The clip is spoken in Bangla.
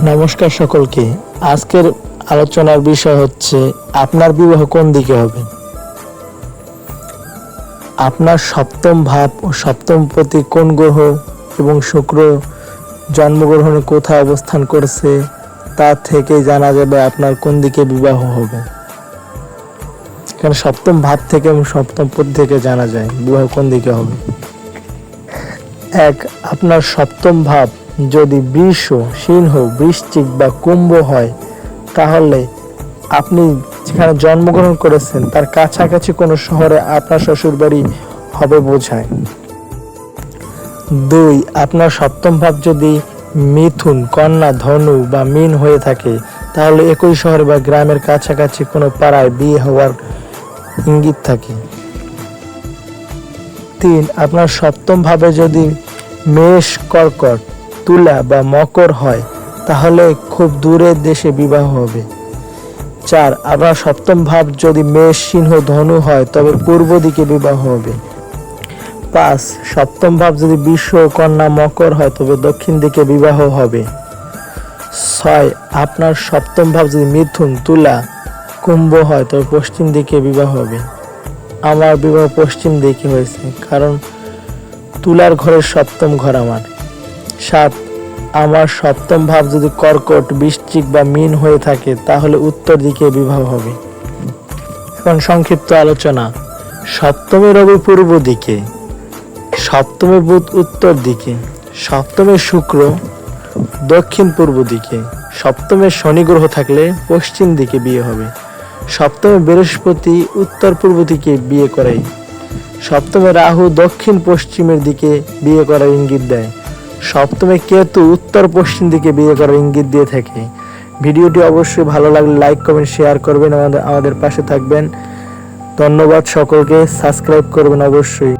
নমস্কার সকলকে। আজকের আলোচনার বিষয় হচ্ছে, আপনার বিবাহ কোন দিকে হবে? আপনার সপ্তম ভাব ও সপ্তম প্রতি কোন গ্রহ এবং শুক্র জন্মগ্রহণে কোথায় অবস্থান করছে, তা থেকে জানা যাবে আপনার কোন দিকে বিবাহ হবে। কারণ সপ্তম ভাব থেকে এবং সপ্তম পদ থেকে জানা যায় বিবাহ কোন দিকে হবে। এক, আপনার সপ্তম ভাব যদি বৃষ সিংহ বৃশ্চিক বা কুম্ভ হয়, তাহলে আপনি যেখানে জন্মগ্রহণ করেছেন, তার কাছাকাছি কোনো শহরে আপনার শ্বশুর বাড়ি হবে বোঝায়। দুই, আপনার সপ্তম ভাব যদি মিথুন, কন্যা, ধনু বা মিন হয়ে থাকে, তাহলে একই শহরে বা গ্রামের কাছাকাছি কোনো পাড়ায় বিয়ে হওয়ার ইঙ্গিত থাকে। তিন, আপনার সপ্তম ভাবে যদি মেষ কর্কট তুলা বা মকর হয়, তাহলে খুব দূরের দেশে বিবাহ হবে। চার, আবার সপ্তম ভাব যদি মেষ, সিংহ, ধনু হয়, তবে পূর্ব দিকে বিবাহ হবে। পাঁচ, সপ্তম ভাব যদি বিশ্ব কন্যা মকর হয়, তবে দক্ষিণ দিকে বিবাহ হবে। ছয়, আপনার সপ্তম ভাব যদি মিথুন, তুলা, কুম্ভ হয়, তবে পশ্চিম দিকে বিবাহ হবে। আমার বিবাহ পশ্চিম দিকে হয়েছে, কারণ তুলার ঘরের সপ্তম ঘর আমার। সাত, আমার সপ্তম ভাব যদি কর্কট, বৃশ্চিক বা মিন হয়ে থাকে, তাহলে উত্তর দিকে বিবাহ হবে। এখন সংক্ষিপ্ত আলোচনা। সপ্তমে রবি পূর্ব দিকে, সপ্তমে বুধ উত্তর দিকে পঞ্চমে শুক্র দক্ষিণ পূর্ব দিকে, সপ্তমে শনি গ্রহ থাকলে পশ্চিম দিকে বিয়ে হবে। সপ্তমে বৃহস্পতি উত্তর পূর্ব দিকে বিয়ে করে। সপ্তমে রাহু দক্ষিণ পশ্চিমের দিকে বিয়ে করার ইঙ্গিত দেয়। সপ্তমে কেতু উত্তর পশ্চিম দিকে বিয়ে করার ইঙ্গিত দিয়ে থাকে। ভিডিওটি অবশ্যই ভালো লাগলে লাইক, কমেন্ট, শেয়ার করবেন আমাদের আমাদের পাশে থাকবেন। ধন্যবাদ সকলকে, সাবস্ক্রাইব করবেন অবশ্যই।